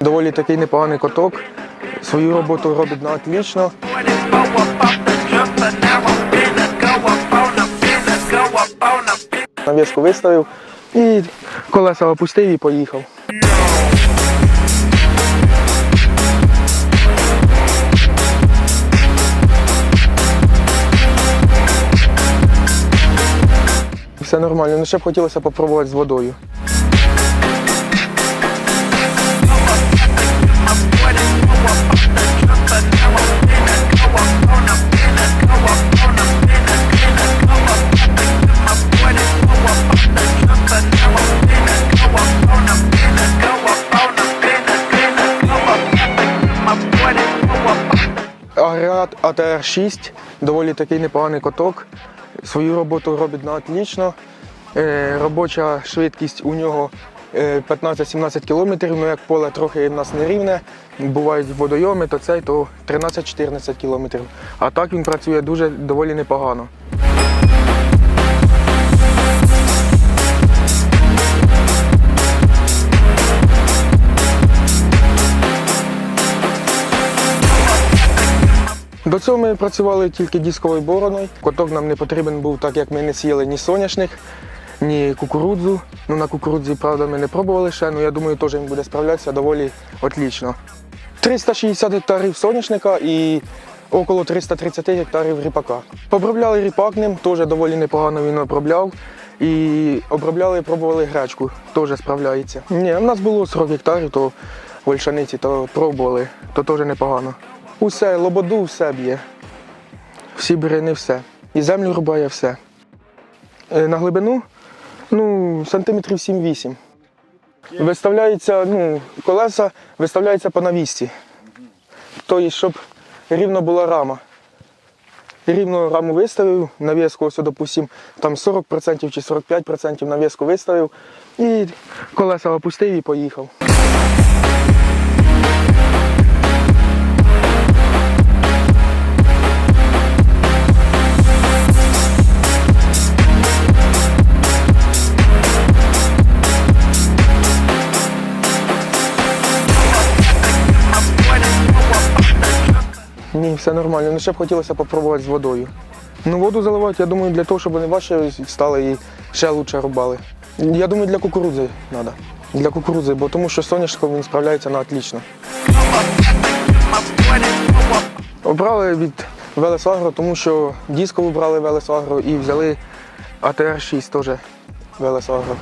Доволі такий непоганий коток. Свою роботу робить на отлично. Навіску виставив і колеса опустив і поїхав. Все нормально, ну ще б хотілося попробувати з водою. Агрегат АТР-6, доволі такий непоганий коток. Свою роботу робить на отлично. Е, робоча швидкість у нього е, 15-17 км, ну як поле трохи в нас нерівне, бувають водойоми, то цей то 13-14 км. А так він працює дуже доволі непогано. До цього ми працювали тільки дисковою бороною. Коток нам не потрібен був, так як ми не сіяли ні соняшник, ні кукурудзу. Ну, на кукурудзі, правда, ми не пробували ще, але я думаю, теж він буде справлятися доволі отлично. 360 гектарів соняшника і около 330 гектарів ріпака. Обробляли ріпак ним, теж доволі непогано він обробляв. І обробляли, пробували гречку, теж справляється. Ні, у нас було 40 гектарів, то вольшаниці, то пробували, то теж непогано. Усе, лободу, все б'є. Всі буряни, все. І землю рубає все. Е, На глибину ну, сантиметрів 7-8. Виставляється, ну, колеса виставляються по навісці. Тобто, щоб рівно була рама. Рівно раму виставив, навіску, ось, допустим, там 40% чи 45% навіску виставив і колеса опустив і поїхав. Ні, все нормально. Ну ще б хотілося попробувати з водою. Ну, воду заливати, я думаю, для того, щоб вони важче стали і ще краще рубали. Я думаю, для кукурудзи треба. Для кукурудзи, бо тому що соняшком він справляється на отлично. Обрали від Велесагро, тому що дискову брали Велесагро і взяли АТР-6 теж Велесагро.